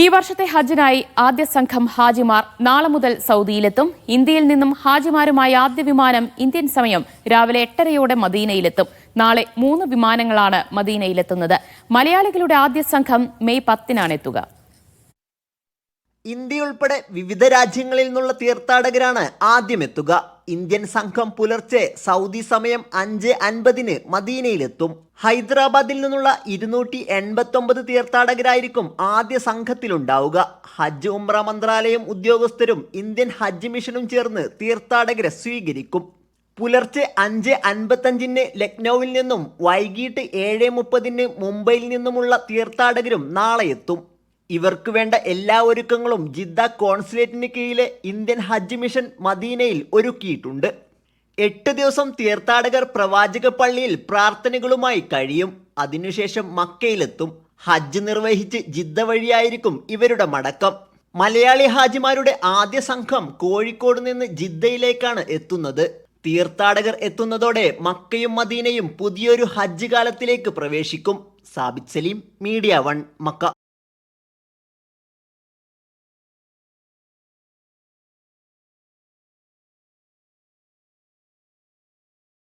ഈ വർഷത്തെ ഹജ്ജിനായി ആദ്യ സംഘം ഹാജിമാർ നാളെ മുതൽ സൗദിയിലെത്തും. ഇന്ത്യയിൽ നിന്നും ഹാജിമാരുമായി ആദ്യ വിമാനം ഇന്ത്യൻ സമയം രാവിലെ എട്ടരയോടെ മദീനയിലെത്തും. നാളെ മൂന്ന് വിമാനങ്ങളാണ് മദീനയിലെത്തുന്നത്. മലയാളികളുടെ ആദ്യ സംഘം മെയ് പത്തിനാണ് എത്തുക. ഇന്ത്യ ഉൾപ്പെടെ വിവിധ രാജ്യങ്ങളിൽ നിന്നുള്ള തീർത്ഥാടകരാണ് ആദ്യം എത്തുക ഇന്ത്യൻ സംഘം പുലർച്ചെ സൗദി സമയം അഞ്ച് അൻപതിന് മദീനയിലെത്തും. ഹൈദരാബാദിൽ നിന്നുള്ള ഇരുന്നൂറ്റി എൺപത്തൊമ്പത് തീർത്ഥാടകരായിരിക്കും ആദ്യ സംഘത്തിലുണ്ടാവുക. ഹജ്ജ് ഉംറ മന്ത്രാലയം ഉദ്യോഗസ്ഥരും ഇന്ത്യൻ ഹജ്ജ് മിഷനും ചേർന്ന് തീർത്ഥാടകരെ സ്വീകരിക്കും. പുലർച്ചെ അഞ്ച് അൻപത്തഞ്ചിന് ലക്നൌവിൽ നിന്നും വൈകിട്ട് ഏഴ് മുപ്പതിന് മുംബൈയിൽ നിന്നുമുള്ള തീർത്ഥാടകരും നാളെ എത്തും. ഇവർക്ക് വേണ്ട എല്ലാ ഒരുക്കങ്ങളും ജിദ്ദ കോൺസുലേറ്റിന് കീഴിലെ ഇന്ത്യൻ ഹജ്ജ് മിഷൻ മദീനയിൽ ഒരുക്കിയിട്ടുണ്ട്. എട്ട് ദിവസം തീർത്ഥാടകർ പ്രവാചക പള്ളിയിൽ പ്രാർത്ഥനകളുമായി കഴിയും. അതിനുശേഷം മക്കയിലെത്തും. ഹജ്ജ് നിർവഹിച്ച് ജിദ്ദ വഴിയായിരിക്കും ഇവരുടെ മടക്കം. മലയാളി ഹാജിമാരുടെ ആദ്യ സംഘം കോഴിക്കോട് നിന്ന് ജിദ്ദയിലേക്കാണ് എത്തുന്നത്. തീർത്ഥാടകർ എത്തുന്നതോടെ മക്കയും മദീനയും പുതിയൊരു ഹജ്ജ് കാലത്തിലേക്ക് പ്രവേശിക്കും. Sabith Saleem Media One Mecca.